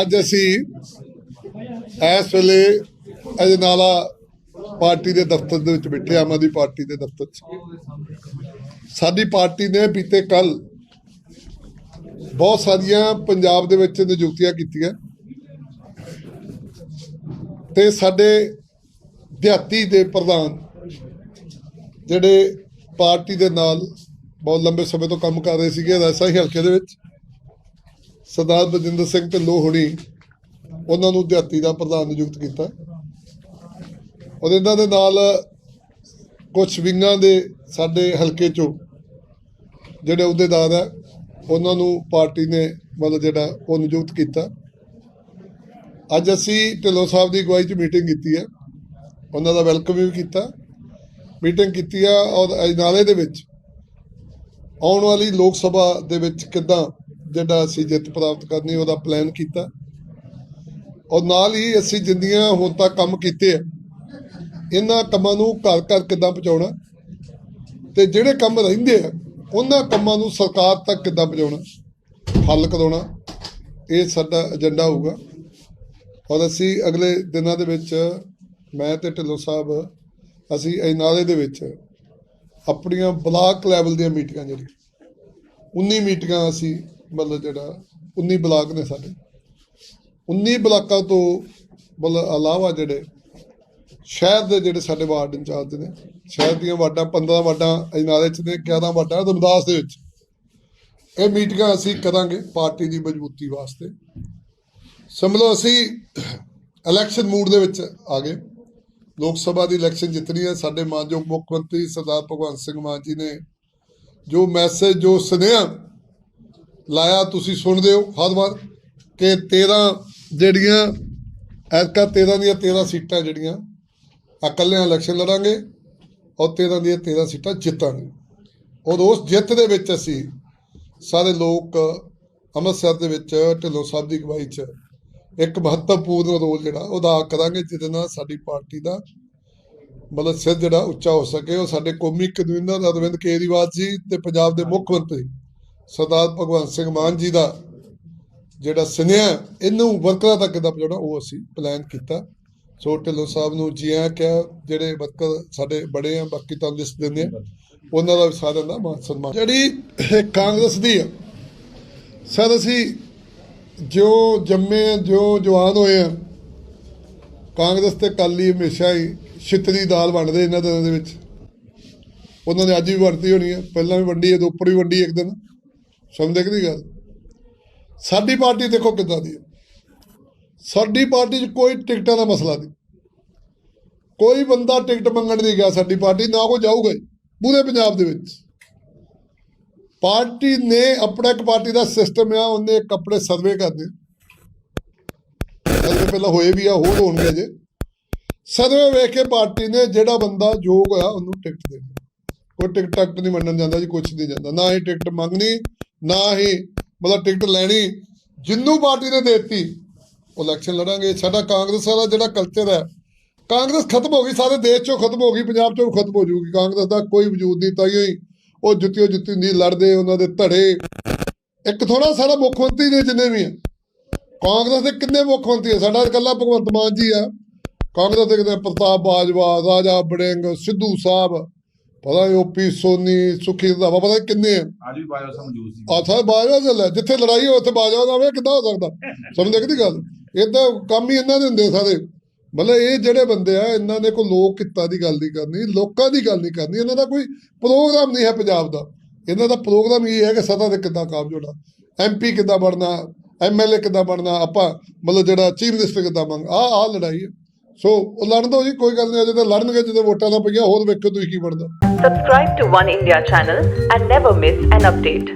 ਅੱਜ ਅਸੀਂ ਇਸ ਵੇਲੇ ਅਜਨਾਲਾ ਪਾਰਟੀ ਦੇ ਦਫ਼ਤਰ ਦੇ ਵਿੱਚ ਬੈਠੇ ਆਮ ਆਦਮੀ ਪਾਰਟੀ ਦੇ ਦਫ਼ਤਰ 'ਚ। ਸਾਡੀ ਪਾਰਟੀ ਨੇ ਬੀਤੇ ਕੱਲ ਬਹੁਤ ਸਾਰੀਆਂ ਪੰਜਾਬ ਦੇ ਵਿੱਚ ਨਿਯੁਕਤੀਆਂ ਕੀਤੀਆਂ। ਤੇ ਸਾਡੇ ਦਿਹਾਤੀ ਦੇ ਪ੍ਰਧਾਨ ਜਿਹੜੇ ਪਾਰਟੀ ਦੇ ਨਾਲ ਬਹੁਤ ਲੰਬੇ ਸਮੇਂ ਤੋਂ ਕੰਮ ਕਰ ਰਹੇ ਸੀਗੇ, ਰੈਸਾ ਹਲਕੇ ਦੇ ਵਿੱਚ। ਸਰਦਾਰ ਬਜਿੰਦਰ ਸਿੰਘ ਢਿੱਲੋਂ ਹੋਣੀ ਉਹਨਾਂ ਨੂੰ ਦਿਹਾਤੀ ਦਾ ਪ੍ਰਧਾਨ ਨਿਯੁਕਤ ਕੀਤਾ। ਔਰ ਇਹਨਾਂ ਦੇ ਨਾਲ ਕੁਝ ਵਿੰਗਾਂ ਦੇ ਸਾਡੇ ਹਲਕੇ ਚੋਂ ਜਿਹੜੇ ਅਹੁਦੇਦਾਰ ਆ, ਉਹਨਾਂ ਨੂੰ ਪਾਰਟੀ ਨੇ ਮਤਲਬ ਜਿਹੜਾ ਉਹ ਨਿਯੁਕਤ ਕੀਤਾ। ਅੱਜ ਅਸੀਂ ਢਿੱਲੋਂ ਸਾਹਿਬ ਦੀ ਅਗਵਾਈ 'ਚ ਮੀਟਿੰਗ ਕੀਤੀ ਹੈ ਉਹਨਾਂ ਦਾ ਵੈਲਕਮ ਵੀ ਕੀਤਾ। ਮੀਟਿੰਗ ਕੀਤੀ ਆ ਔਰ ਅਜਨਾਲੇ ਦੇ ਵਿੱਚ ਆਉਣ ਵਾਲੀ ਲੋਕ ਸਭਾ ਦੇ ਵਿੱਚ ਕਿੱਦਾਂ ਜਿਹੜਾ ਅਸੀਂ ਜਿੱਤ ਪ੍ਰਾਪਤ ਕਰਨੀ, ਉਹਦਾ ਪਲਾਨ ਕੀਤਾ। ਔਰ ਨਾਲ ਹੀ ਅਸੀਂ ਜਿੰਨੀਆਂ ਹੁਣ ਤੱਕ ਕੰਮ ਕੀਤੇ ਆ, ਇਹਨਾਂ ਕੰਮਾਂ ਨੂੰ ਘਰ ਘਰ ਕਿੱਦਾਂ ਪਹੁੰਚਾਉਣਾ? ਤੇ ਜਿਹੜੇ ਕੰਮ ਰਹਿੰਦੇ ਆ, ਉਹਨਾਂ ਕੰਮਾਂ ਨੂੰ ਸਰਕਾਰ ਤੱਕ ਕਿੱਦਾਂ ਪਹੁੰਚਾਉਣਾ? ਹੱਲ ਕਰਾਉਣਾ, ਇਹ ਸਾਡਾ ਏਜੰਡਾ ਹੋਊਗਾ। ਔਰ ਅਸੀਂ ਅਗਲੇ ਦਿਨਾਂ ਦੇ ਵਿੱਚ ਮੈਂ ਤੇ ਢਿੱਲੋਂ ਸਾਹਿਬ, ਅਸੀਂ ਇਹ ਦੇ ਵਿੱਚ ਆਪਣੀਆਂ ਬਲਾਕ ਲੈਵਲ ਦੀਆਂ ਮੀਟਿੰਗਾਂ ਜਿਹੜੀਆਂ 19 ਮੀਟਿੰਗਾਂ ਅਸੀਂ ਮਤਲਬ ਜਿਹੜਾ 19 ਬਲਾਕ ਨੇ ਸਾਡੇ। 19 ਬਲਾਕਾਂ ਤੋਂ ਮਤਲਬ ਇਲਾਵਾ ਜਿਹੜੇ ਸ਼ਹਿਰ ਦੇ ਜਿਹੜੇ ਸਾਡੇ ਵਾਰਡ ਇੰਚਾਰਜ ਨੇ, ਸ਼ਹਿਰ ਦੀਆਂ ਵਾਰਡਾਂ 15 ਵਾਰਡਾਂ, ਅਜਨਾਲੇ ਚ ਨੇ 11 ਵਾਰਡਾਂ ਰਮਦਾਸ ਦੇ ਵਿੱਚ। ਇਹ ਮੀਟਿੰਗਾਂ ਅਸੀਂ ਕਰਾਂਗੇ ਪਾਰਟੀ ਦੀ ਮਜ਼ਬੂਤੀ ਵਾਸਤੇ। ਸਮਝੋ ਅਸੀਂ ਇਲੈਕਸ਼ਨ ਮੂਡ ਦੇ ਵਿੱਚ ਆ ਗਏ। ਲੋਕ ਸਭਾ ਦੀ ਇਲੈਕਸ਼ਨ ਜਿੱਤਣੀ ਹੈ, ਸਾਡੇ ਮਾਨਯੋਗ ਮੁੱਖ ਮੰਤਰੀ ਸਰਦਾਰ ਭਗਵੰਤ ਸਿੰਘ ਮਾਨ ਜੀ ਨੇ ਜੋ ਮੈਸੇਜ, ਜੋ ਸੁਨੇਹਾ ਲਾਇਆ, ਤੁਸੀਂ ਸੁਣਦੇ ਹੋ ਹਰ ਵਾਰ ਕਿ 13 ਜਿਹੜੀਆਂ, ਐਤਕਾ 13 ਦੀਆਂ 13 ਸੀਟਾਂ ਜਿਹੜੀਆਂ ਇਕੱਲਿਆਂ ਇਲੈਕਸ਼ਨ ਲੜਾਂਗੇ ਔਰ 13 ਦੀਆਂ 13 ਸੀਟਾਂ ਜਿੱਤਾਂਗੇ। ਔਰ ਉਸ ਜਿੱਤ ਦੇ ਵਿੱਚ ਅਸੀਂ ਸਾਰੇ ਲੋਕ ਅੰਮ੍ਰਿਤਸਰ ਦੇ ਵਿੱਚ, ਢਿੱਲੋਂ ਸਾਹਿਬ ਦੀ ਅਗਵਾਈ 'ਚ ਇੱਕ ਮਹੱਤਵਪੂਰਨ ਰੋਲ ਜਿਹੜਾ ਉਹ ਅਦਾ ਕਰਾਂਗੇ, ਜਿਹਦੇ ਨਾਲ ਸਾਡੀ ਪਾਰਟੀ ਦਾ ਮਤਲਬ ਸਿਰ ਜਿਹੜਾ ਉੱਚਾ ਹੋ ਸਕੇ। ਉਹ ਸਾਡੇ ਕੌਮੀ ਕਨਵੀਨਰ ਅਰਵਿੰਦ ਕੇਜਰੀਵਾਲ ਜੀ ਤੇ ਪੰਜਾਬ ਦੇ ਮੁੱਖ ਮੰਤਰੀ ਸਰਦਾਰ ਭਗਵੰਤ ਸਿੰਘ ਮਾਨ ਜੀ ਦਾ ਜਿਹੜਾ ਸੁਨੇਹਾ ਇਹਨੂੰ ਵਰਕਰਾਂ ਤੱਕ ਕਿੱਦਾਂ ਪਹੁੰਚਾਉਣਾ ਉਹ ਅਸੀਂ ਪਲਾਨ ਕੀਤਾ। ਸੋ ਢਿੱਲੋਂ ਸਾਹਿਬ ਨੂੰ ਜੀ ਆਇਆਂ ਕਿਹਾ ਜਿਹੜੇ ਵਰਕਰ ਸਾਡੇ ਬੜੇ ਆ ਬਾਕੀ ਤਾਂ ਲਿਸਟ ਦਿੰਦੇ ਆ ਉਹਨਾਂ ਦਾ ਸਾਰਿਆਂ ਦਾ ਮਾਨ ਸਨਮਾਨ। ਜਿਹੜੀ ਕਾਂਗਰਸ ਦੀ ਆ ਸਰ ਅਸੀਂ ਜੋ ਜੰਮੇ ਆ, ਜੋ ਜਵਾਨ ਹੋਏ ਆ ਕਾਂਗਰਸ ਤੇ ਕਾਲੀ ਹਮੇਸ਼ਾ ਹੀ ਛਿੱਤਰੀ ਦਾਲ ਵੰਡਦੇ ਇਹਨਾਂ ਦਿਨਾਂ ਦੇ ਵਿੱਚ। ਉਹਨਾਂ ਨੇ ਅੱਜ ਵੀ ਵਰਤੀ ਹੋਣੀ ਹੈ ਪਹਿਲਾਂ ਵੀ ਵੰਡੀ ਹੈ ਤੇ ਉੱਪਰ ਵੀ ਵੰਡੀ ਇੱਕ ਦਿਨ। ਸਮਝਦੇ ਕਿ ਨਹੀਂ ਗੱਲ। ਸਾਡੀ ਪਾਰਟੀ ਦੇਖੋ ਕਿੱਦਾਂ ਦੀ ਹੈ। ਸਾਡੀ ਪਾਰਟੀ 'ਚ ਕੋਈ ਟਿਕਟਾਂ ਦਾ ਮਸਲਾ ਨਹੀਂ। ਕੋਈ ਬੰਦਾ ਟਿਕਟ ਮੰਗਣ ਨਹੀਂ ਗਿਆ ਸਾਡੀ ਪਾਰਟੀ, ਨਾ ਕੋਈ ਜਾਊਗਾ ਪੂਰੇ ਪੰਜਾਬ ਦੇ ਵਿੱਚ। ਪਾਰਟੀ ਨੇ ਆਪਣਾ ਇੱਕ ਪਾਰਟੀ ਦਾ ਸਿਸਟਮ ਆ, ਉਹਨੇ ਇੱਕ ਆਪਣੇ ਸਰਵੇ ਕਰਦੇ ਸਰਵੇ ਪਹਿਲਾਂ ਹੋਏ ਵੀ ਆ, ਹੋਰ ਹੋਣਗੇ ਜੇ। ਸਰਵੇ ਵੇਖ ਕੇ ਪਾਰਟੀ ਨੇ ਜਿਹੜਾ ਬੰਦਾ ਯੋਗ ਹੋਇਆ, ਉਹਨੂੰ ਟਿਕਟ ਦੇਣੀ। ਕੋਈ ਟਿਕਟ ਟੱਕਟ ਨਹੀਂ ਮੰਨਣ ਜਾਂਦਾ ਜੀ, ਕੁਛ ਨਹੀਂ ਜਾਂਦਾ। ਨਾ ਹੀ ਟਿਕਟ ਮੰਗਣੀ ਨਾ ਹੀ ਮਤਲਬ ਟਿਕਟ ਲੈਣੀ, ਜਿੰਨੂੰ ਪਾਰਟੀ ਨੇ ਦੇਤੀ, ਉਹ ਇਲੈਕਸ਼ਨ ਲੜਾਂਗੇ ਸਾਡਾ ਕਾਂਗਰਸ ਵਾਲਾ ਜਿਹੜਾ ਕਲਚਰ ਹੈ, ਕਾਂਗਰਸ ਖਤਮ ਹੋ ਗਈ, ਸਾਰੇ ਦੇਸ਼ ਚੋਂ ਖਤਮ ਹੋ ਗਈ, ਪੰਜਾਬ ਚੋਂ ਖਤਮ ਹੋ ਜਾਊਗੀ ਕਾਂਗਰਸ ਦਾ ਕੋਈ ਵਜੂਦ ਨਹੀਂ ਤਾਂ ਹੀ ਉਹ ਜੁੱਤੀਓ ਜੁੱਤੀ ਨਹੀਂ ਲੜਦੇ, ਉਹਨਾਂ ਦੇ ਧੜੇ। ਇੱਕ ਥੋੜਾ ਸਾਡਾ ਮੁੱਖ ਮੰਤਰੀ ਨੇ ਜਿੰਨੇ ਵੀ ਆ, ਕਾਂਗਰਸ ਦੇ ਕਿੰਨੇ ਮੁੱਖ ਮੰਤਰੀ ਆ? ਸਾਡਾ ਇਕੱਲਾ ਭਗਵੰਤ ਮਾਨ ਜੀ ਆ। ਕਾਂਗਰਸ ਦੇ ਕਿਤੇ ਪ੍ਰਤਾਪ ਬਾਜਵਾ, ਰਾਜਾ ਬੜਿੰਗ, ਸਿੱਧੂ ਸਾਹਿਬ ਪਤਾ ਓਪੀ ਸੋਨੀ ਸੁਖੀ ਦਾ ਪਤਾ ਕਿੰਨੇ ਆ। ਅੱਜ ਵੀ ਬਾਜਵਾ ਸਾਹਿਬ ਮੌਜੂਦ ਸੀ। ਆਥਾ ਬਾਜਵਾ ਹੈ। ਜਿੱਥੇ ਲੜਾਈ ਹੋ ਉੱਥੇ ਬਾਜਵਾ ਦਾ ਵੇ ਕਿੱਦਾਂ ਹੋ ਸਕਦਾ। ਸਮਝਦੇ ਕਿ ਗੱਲ? ਤਾਂ ਕੰਮ ਹੀ ਇਹਨਾਂ ਦੇ ਹੁੰਦੇ ਸਾਰੇ। ਮਤਲਬ ਇਹ ਜਿਹੜੇ ਬੰਦੇ ਆ ਇਹਨਾਂ ਨੇ ਕੋਈ ਲੋਕ ਕਿੱਤਾ ਦੀ ਗੱਲ ਨਹੀਂ ਕਰਨੀ ਲੋਕਾਂ ਦੀ ਗੱਲ ਨਹੀਂ ਕਰਨੀ। ਇਹਨਾਂ ਦਾ ਕੋਈ ਪ੍ਰੋਗਰਾਮ ਨਹੀਂ ਹੈ ਪੰਜਾਬ ਦਾ। ਇਹਨਾਂ ਦਾ ਪ੍ਰੋਗਰਾਮ ਇਹ ਹੈ ਕਿ ਸਤਾ ਤੇ ਕਿੱਦਾਂ ਕਾਬਜ ਹੋਣਾ। ਐਮਪੀ ਕਿੱਦਾਂ ਬਣਨਾ ਐਮਐਲਏ ਕਿੱਦਾਂ ਬਣਨਾ ਆਪਾਂ ਮਤਲਬ ਜਿਹੜਾ ਚੀਫ ਮਿਨਿਸਟਰ ਕਿੱਦਾਂ ਮੰਗ ਆ ਆ ਲੜਾਈ ਹੈ। ਸੋ ਲੜਨ ਦੋ ਜੀ ਕੋਈ ਗੱਲ ਨਹੀਂ ਅਜੇ ਤਾਂ ਲੜਨਗੇ ਜਦੋਂ ਵੋਟਾਂ ਦਾ ਪਈਆਂ ਹੋਰ ਵੇਖੋ ਤੁਸੀਂ ਕੀ ਬਣਦਾ subscribe to One India channel and never miss an update